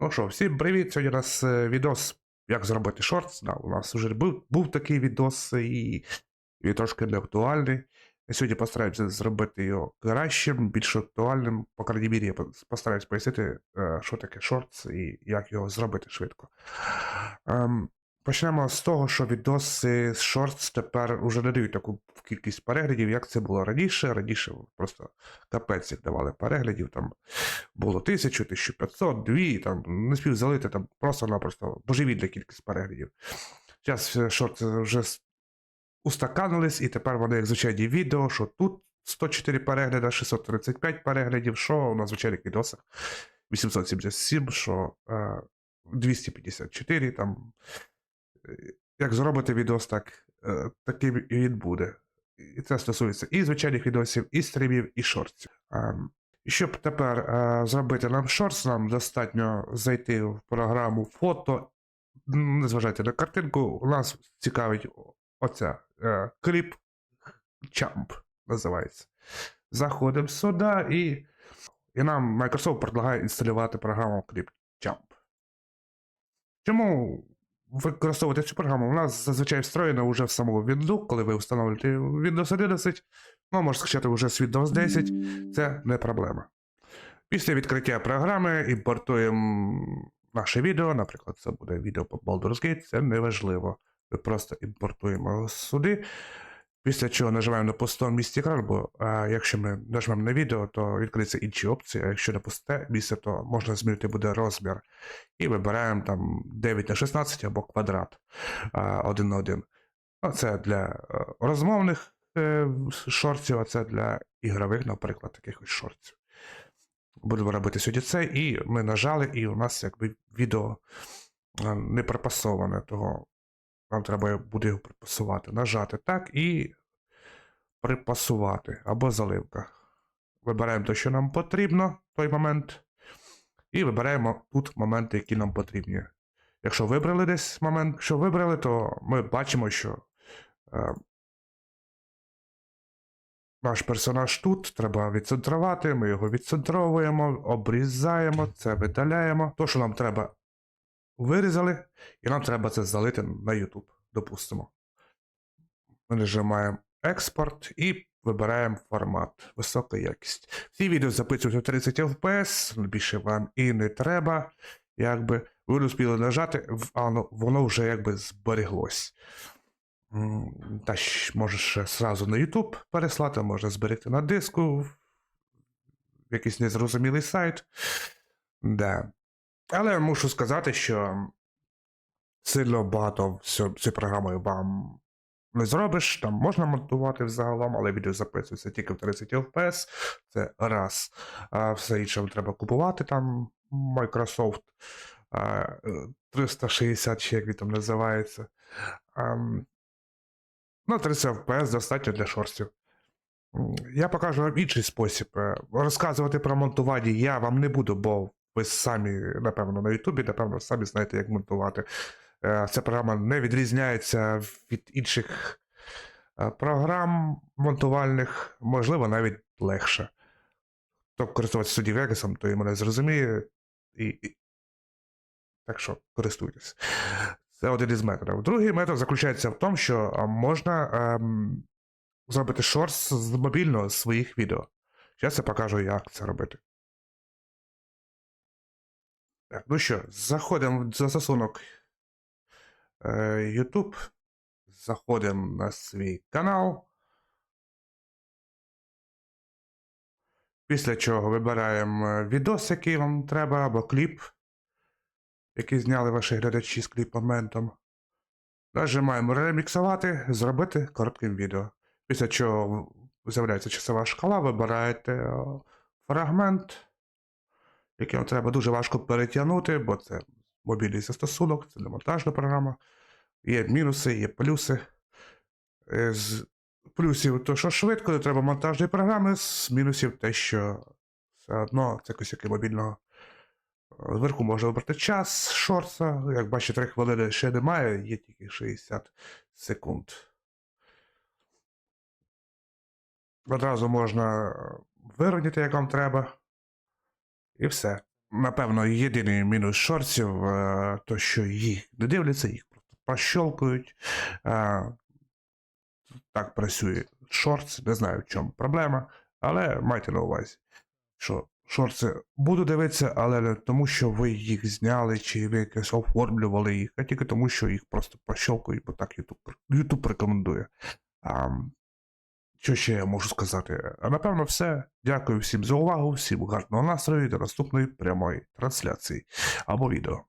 Ну що, всім привіт! Сьогодні у нас е, відос, як зробити шортс. Да, у нас вже був, був такий відос, і він трошки не актуальний. Я сьогодні постараюся зробити його кращим, більш актуальним. По крайній мірі, я пос- постараюсь пояснити, е, що таке шортс і як його зробити швидко. Ем, Почнемо з того, що відоси з шортс тепер уже не дають таку кількість переглядів, як це було раніше. Раніше просто капець як давали переглядів, там було 1000, 1500, 2, там не спів залити, там просто-напросто божевільна кількість переглядів. Зараз шорти вже устаканились, і тепер вони як звичайні відео, що тут 104 перегляди, 635 переглядів, що на звичайних відосах 877, що е, 254, там. Е, Як зробити відос, так е, таким і він буде. І це стосується і звичайних відосів, і стрімів, і шортів. Ем, Щоб тепер е, зробити нам шортс, нам достатньо зайти в програму фото. М, Не зважайте на картинку, у нас цікавить оця е, кліп Champ називається. Заходимо сюди і, і нам Microsoft предлагає інсталювати програму Clip Champ. Чому використовувати цю програму? вона зазвичай встроєна вже в самому Windows, коли ви встановлюєте Windows 11, ну, можна скачати вже з Windows 10, це не проблема. Після відкриття програми імпортуємо наше відео, наприклад, це буде відео по Baldur's Gate, це не важливо. Ми просто імпортуємо сюди. Після чого нажимаємо на пустому місці екрану, бо а, якщо ми нажмемо на відео, то відкриються інші опції, а якщо на пусте місце, то можна змінити буде розмір. І вибираємо там 9 на 16 або квадрат а, 1 на 1. Ну, це для е, розмовних е, шортів, а це для ігрових, наприклад, таких шортів. Будемо робити сьогодні це, і ми нажали, і у нас якби відео е, не припасоване, того нам треба буде його припасувати. Нажати так і припасувати або заливка. Вибираємо те, що нам потрібно в той момент. І вибираємо тут моменти, які нам потрібні. Якщо вибрали десь момент, якщо вибрали, то ми бачимо, що е, наш персонаж тут треба відцентрувати, ми його відцентровуємо, обрізаємо, це видаляємо. То, що нам треба, вирізали, і нам треба це залити на YouTube, допустимо. Ми нажимаємо експорт і вибираємо формат, висока якість. Всі відео записують у 30 FPS, більше вам і не треба. Якби ви успіли нажати, воно, вже якби збереглось. Та можеш зразу на YouTube переслати, можна зберегти на диску, в якийсь незрозумілий сайт. Да. Але мушу сказати, що сильно багато цією програмою вам не зробиш. Там можна монтувати взагалом, але відео записується тільки в 30 FPS. Це раз. А все інше треба купувати там Microsoft е, 360, чи як він там називається. Ам, Ну, 30 FPS достатньо для шортів. Я покажу вам інший спосіб. Е, Розказувати про монтування я вам не буду, бо ви самі, напевно, на Ютубі, напевно, самі знаєте, як монтувати. Е, Ця програма не відрізняється від інших е, програм монтувальних, можливо, навіть легше. Хто користуватися суді Вегасом, той мене зрозуміє. І, і... Так що користуйтесь. Це один із методів. Другий метод заключається в тому, що можна ем, зробити шорс з мобільного своїх відео. Зараз я покажу, як це робити. Так, ну що, заходимо в застосунок е, YouTube. Заходимо на свій канал. Після чого вибираємо е, відос, який вам треба, або кліп, який зняли ваші глядачі з кліп-моментом. Нажимаємо реміксувати, зробити коротким відео. Після чого з'являється часова шкала, вибираєте е, фрагмент, вам треба дуже важко перетягнути, бо це мобільний застосунок, це не монтажна програма. Є мінуси, є плюси. Е, З плюсів, то що швидко, не треба монтажної програми, з мінусів те, що все одно це косяки мобільного. Зверху можна вибрати час шорса. Як бачите, 3 хвилини ще немає, є тільки 60 секунд. Одразу можна вирівняти, як вам треба. І все. напевно, єдиний мінус шорців, е, то що їх не дивляться, їх просто прощолкують. Е, Так працює шортс, не знаю, в чому проблема, але майте на увазі, що шорти буду дивитися, але не тому, що ви їх зняли, чи ви якось оформлювали їх, а тільки тому, що їх просто прощолкують, бо так YouTube, YouTube рекомендує. А, що ще я можу сказати? А напевно, все. Дякую всім за увагу, всім гарного настрою до наступної прямої трансляції або відео.